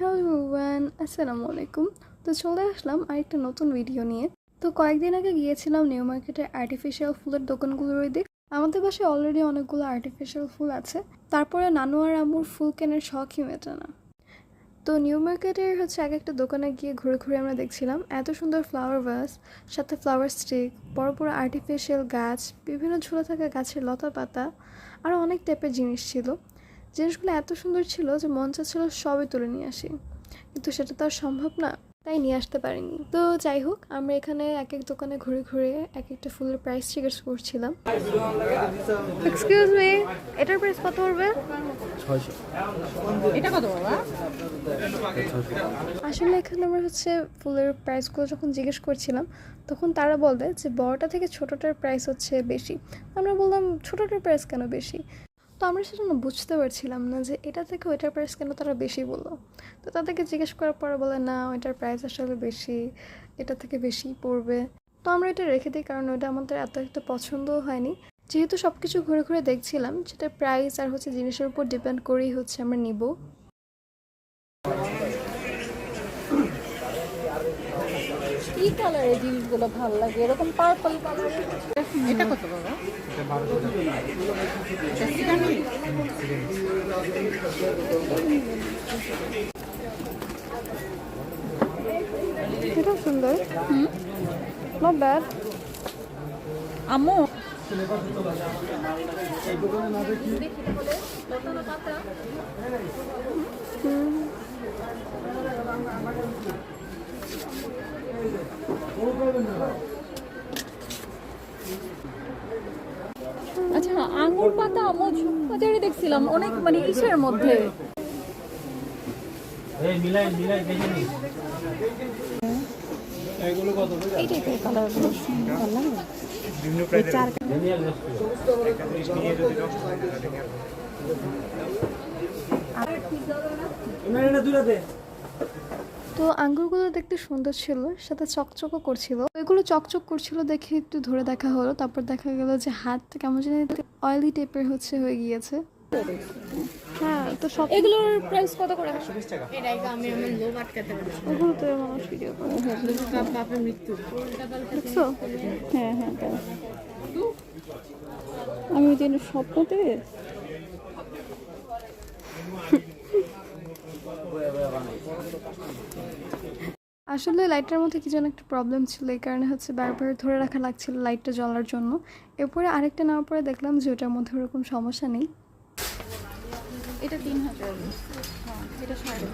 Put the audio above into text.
Hello one আসসালামু আলাইকুম। তো চলে আসলাম আরেকটা নতুন ভিডিও নিয়ে। তো কয়েকদিন আগে গিয়েছিলাম নিউ মার্কেটের আর্টিফিশিয়াল ফুলের দোকানগুলোর ওই দিক আমাদের বাসায় অলরেডি অনেকগুলো আর্টিফিশিয়াল ফুল আছে। তারপরে নানু আর আমুর ফুল কেনার শখই মেটে না। তো নিউ মার্কেটের হচ্ছে এক একটা দোকানে গিয়ে ঘুরে ঘুরে আমরা দেখছিলাম এত সুন্দর ফ্লাওয়ার ভাস সাথে ফ্লাওয়ার স্টিক বড় বড় আর্টিফিশিয়াল গাছ, বিভিন্ন ঝুলে থাকা গাছের লতা পাতা আরও অনেক টাইপের জিনিস ছিল। জিনিসগুলো এত সুন্দর ছিল যে মন চাচ্ছিল সবই তুলে নিয়ে আসি। কিন্তু সেটা তো আর সম্ভব না তাই নিয়ে আসতে পারিনি। তো যাই হোক আমরা এখানে এক এক দোকানে ঘুরে ঘুরে এক একটা ফুলের প্রাইস জিজ্ঞেস করছিলাম। এক্সকিউজ মি এটার প্রাইস কত পড়বে? এটা কত বাবা আসলে এখানে আমরা হচ্ছে ফুলের প্রাইসগুলো যখন জিজ্ঞেস করছিলাম তখন তারা বলবে যে বড়টা থেকে ছোটোটার প্রাইস হচ্ছে বেশি। আমরা বললাম ছোটোটার প্রাইস কেন বেশি? তো আমরা সেজন্য বুঝতে পারছিলাম না যে এটা থেকে ওইটার প্রাইস কেন তারা বেশি বলল। তো তাদেরকে জিজ্ঞেস করার পরে বলে, না, ওইটার প্রাইস আসলে বেশি, এটা থেকে বেশি পড়বে। তো আমরা এটা রেখে দিই কারণ ওইটা আমাদের এত একটা পছন্দও হয়নি। যেহেতু সব কিছু ঘুরে ঘুরে দেখছিলাম সেটা প্রাইস আর হচ্ছে জিনিসের উপর ডিপেন্ড করেই হচ্ছে আমরা নিব। কি কালারের জিনিসগুলো ভালো লাগে? এরকম পার্পল কালারের এটা কত বাবা? এটা সিরামিক? এটা সুন্দর। নট ব্যাড আম্মু? আচ্ছা আঙুর পাতা আম্মু বাজারে দেখছিলাম অনেক মানে ইসের মধ্যে। দুটা দে। তো আঙ্গুরগুলো দেখতে সুন্দর ছিল সাথে চকচকও করছিল। ওইগুলো চকচক করছিল দেখে একটু ধরে দেখা হলো তারপর দেখা গেল যে হাত কেমন জানি অয়েলি টাইপের হচ্ছে হয়ে গিয়েছে। হ্যাঁ তো সব এগুলোর প্রাইস কত করে? ওগুলো তো মানুষ ভিডিও করে। দেখছ? হ্যাঁ হ্যাঁ আমি ওই দিন স্বপ্নতে আসলে লাইটটার মধ্যে কি যেন একটা প্রবলেম ছিল, এই কারণে হচ্ছে বারবার ধরে রাখা লাগছিল লাইটটা জ্বলার জন্য। এরপরে আরেকটা নেওয়ার পরে দেখলাম যে ওটার মধ্যে ওরকম সমস্যা নেই। এটা তিন হাজার। এটা সাড়ে